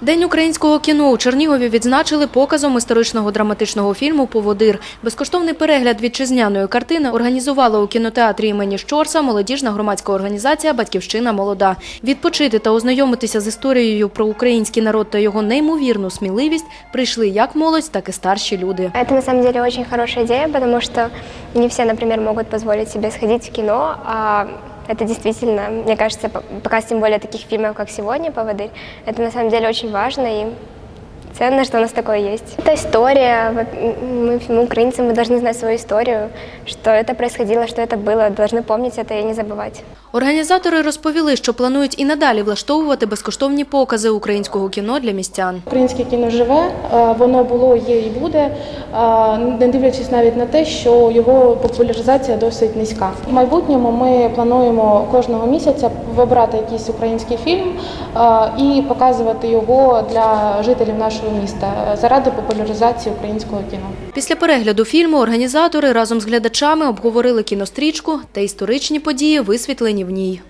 День українського кіно у Чернігові відзначили показом історичного драматичного фільму Поводир. Безкоштовний перегляд вітчизняної картини організувала у кінотеатрі імені Щорса молодіжна громадська організація Батьківщина молода. Відпочити та ознайомитися з історією про український народ та його неймовірну сміливість прийшли як молодь, так і старші люди. Это на самом деле очень хорошая идея, потому что не все, например, могут позволить себе сходить в кино, а это действительно, мне кажется, по- показ тем более таких фильмов, как сегодня «Поводырь», это на самом деле очень важно и ценно, что у нас такое есть. Это история, вот, м, мы, мы украинцы, мы должны знать свою историю, что это происходило, что это было, должны помнить это и не забывать. Організатори розповіли, що планують і надалі влаштовувати безкоштовні покази українського кіно для містян. Українське кіно живе, е, воно було, є і буде, е, не дивлячись навіть на те, що його популяризація досить низька. В майбутньому ми плануємо кожного місяця вибрати якийсь український фільм е, і показувати його для жителів нашого міста е, заради популяризації українського кіно. Після перегляду фільму організатори разом з глядачами обговорили кінострічку та історичні події, висвітлені в ній.